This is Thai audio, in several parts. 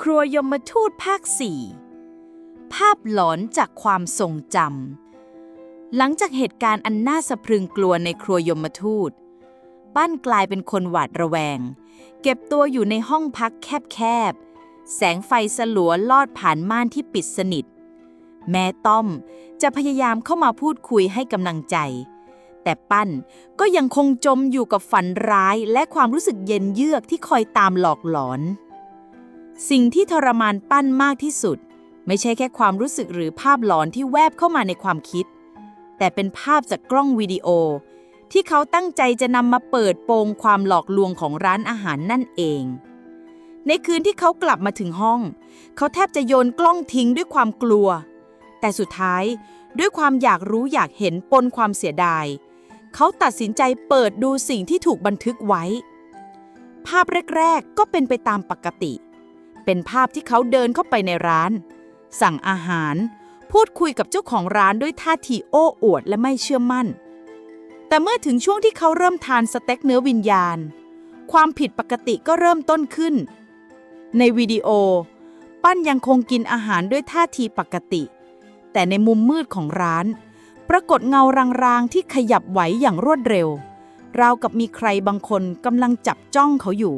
ครัวยมทูตภาคสี่ภาพหลอนจากความทรงจำหลังจากเหตุการณ์อันน่าสะพรึงกลัวในครัวยมทูต ปั้นกลายเป็นคนหวาดระแวง เก็บตัวอยู่ในห้องพักแคบๆ แสงไฟสลัวลอดผ่านม่านที่ปิดสนิท แม่ต้อมจะพยายามเข้ามาพูดคุยให้กำลังใจ แต่ปั้นก็ยังคงจมอยู่กับฝันร้ายและความรู้สึกเย็นเยือกที่คอยตามหลอกหลอน สิ่งที่ทรมานปั้นมากที่สุด ไม่ใช่แค่ความรู้สึกหรือภาพหลอนที่แวบเข้ามาในความคิด แต่เป็นภาพจากกล้องวิดีโอ ที่เขาตั้งใจจะนำมาเปิดโปงความหลอกลวงของร้านอาหารนั่นเอง ในคืนที่เขากลับมาถึงห้อง เขาแทบจะโยนกล้องทิ้งด้วยความกลัว แต่สุดท้ายด้วยความอยากรู้อยากเห็นปนความเสียดาย เขาตัดสินใจเปิดดูสิ่งที่ถูกบันทึกไว้ ภาพแรก ๆ ก็เป็นไปตามปกติเเป็นภาพที่เขาเดินเข้าไปในร้าน สั่งอาหาร พูดคุยกับเจ้าของร้านด้วยท่าทีโอ้อวดและไม่เชื่อมั่น แต่เมื่อถึงช่วงที่เขาเริ่มทานสเต็กเนื้อวิญญาณ ความผิดปกติก็เริ่มต้นขึ้น ในวิดีโอ ปั้นยังคงกินอาหารด้วยท่าทีปกติ แต่ในมุมมืดของร้าน ปรากฏเงารางๆที่ขยับไหวอย่างรวดเร็วราวกับมีใครบางคนกำลังจับจ้องเขาอยู่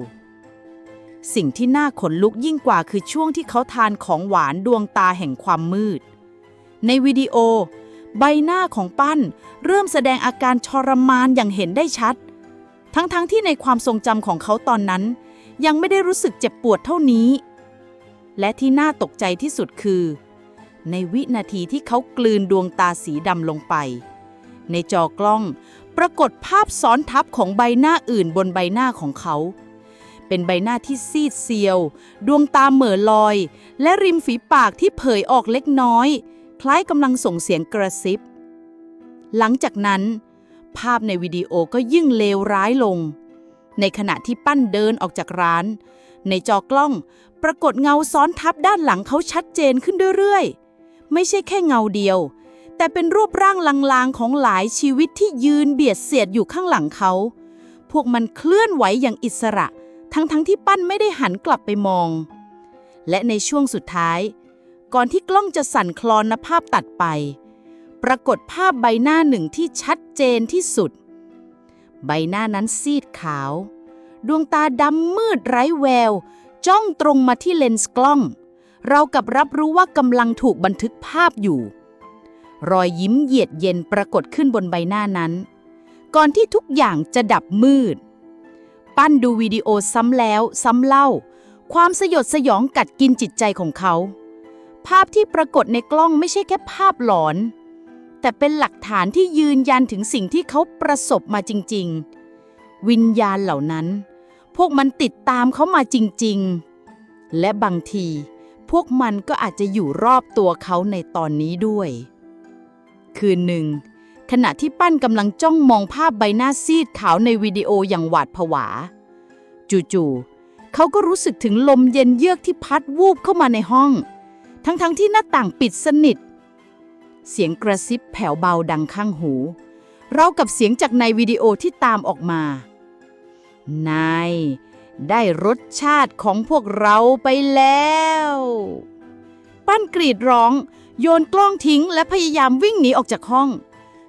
สิ่งที่น่าขนลุกยิ่งกว่าคือช่วงที่เขาทานของหวานดวงตาแห่งความมืด ในวิดีโอ ใบหน้าของปั้นเริ่มแสดงอาการทรมานอย่างเห็นได้ชัด ทั้งๆทที่ในความทรงจำของเขาตอนนั้น ยังไม่ได้รู้สึกเจ็บปวดเท่านี้ และที่น่าตกใจที่สุดคือ ในวินาทีที่เขากลืนดวงตาสีดำลงไป ในจอกล้อง ปรากฏภาพซ้อนทับของใบหน้าอื่นบนใบหน้าของเขาเเป็นใบหน้าที่ซีดเซียว ดวงตาเหม่อลอย และริมฝีปากที่เผยออกเล็กน้อย คล้ายกำลังส่งเสียงกระซิบ หลังจากนั้น ภาพในวิดีโอก็ยิ่งเลวร้ายลง ในขณะที่ปั้นเดินออกจากร้าน ในจอกล้องปรากฏเงาซ้อนทับด้านหลังเขาชัดเจนขึ้นเรื่อยๆ ไม่ใช่แค่เงาเดียว แต่เป็นรูปร่างลางๆของหลายชีวิตที่ยืนเบียดเสียดอยู่ข้างหลังเขา พวกมันเคลื่อนไหวอย่างอิสระ ทั้งๆทที่ปั้นไม่ได้หันกลับไปมอง และในช่วงสุดท้าย ก่อนที่กล้องจะสั่นคลอนนภาพตัดไป ปรากฏภาพใบหน้าหนึ่งที่ชัดเจนที่สุด ใบหน้านั้นซีดขาว ดวงตาดำมืดไร้แวว จ้องตรงมาที่เลนส์กล้อง เรากับรับรู้ว่ากำลังถูกบันทึกภาพอยู่ รอยยิ้มเหยียดเย็นปรากฏขึ้นบนใบหน้านั้น ก่อนที่ทุกอย่างจะดับมืด ปั้นดูวิดีโอซ้ำแล้วซ้ำเล่า ความสยดสยองกัดกินจิตใจของเขา ภาพที่ปรากฏในกล้องไม่ใช่แค่ภาพหลอน แต่เป็นหลักฐานที่ยืนยันถึงสิ่งที่เขาประสบมาจริง ๆ วิญญาณเหล่านั้น พวกมันติดตามเขามาจริง ๆ และบางที พวกมันก็อาจจะอยู่รอบตัวเขาในตอนนี้ด้วย คืนหนึ่ง ขณะที่ปั้นกำลังจ้องมองภาพใบหน้าซีดขาวในวิดีโออย่างหวาดผวา จู่ๆเขาก็รู้สึกถึงลมเย็นเยือกที่พัดวูบเข้ามาในห้อง ทั้งๆทที่หน้าต่างปิดสนิท เสียงกระซิบแผ่วเบาดังข้างหูเรากับเสียงจากในวิดีโอที่ตามออกมา นาย ได้รสชาติของพวกเราไปแล้ว ปั้นกรีดร้อง โยนกล้องทิ้งและพยายามวิ่งหนีออกจากห้อง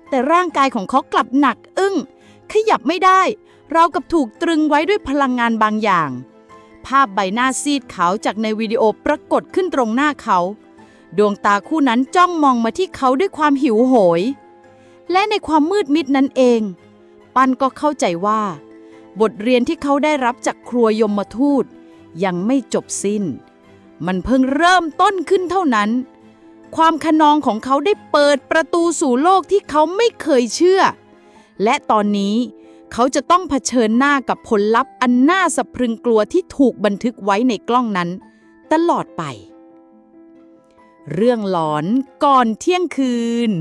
แต่ร่างกายของเขากลับหนักอึ้ง ขยับไม่ได้ เรากับถูกตรึงไว้ด้วยพลังงานบางอย่าง ภาพใบหน้าซีดขาวจากในวิดีโอปรากฏขึ้นตรงหน้าเขา ดวงตาคู่นั้นจ้องมองมาที่เขาด้วยความหิวโหย และในความมืดมิดนั้นเอง ปันก็เข้าใจว่า บทเรียนที่เขาได้รับจากครัวยมทูต ยังไม่จบสิ้น มันเพิ่งเริ่มต้นขึ้นเท่านั้น ความขนองของเขาได้เปิดประตูสู่โลกที่เขาไม่เคยเชื่อ และตอนนี้เขาจะต้องเผชิญหน้ากับผลลัพธ์อันน่าสะพรึงกลัวที่ถูกบันทึกไว้ในกล้องนั้น ตลอดไป เรื่องหลอนก่อนเที่ยงคืน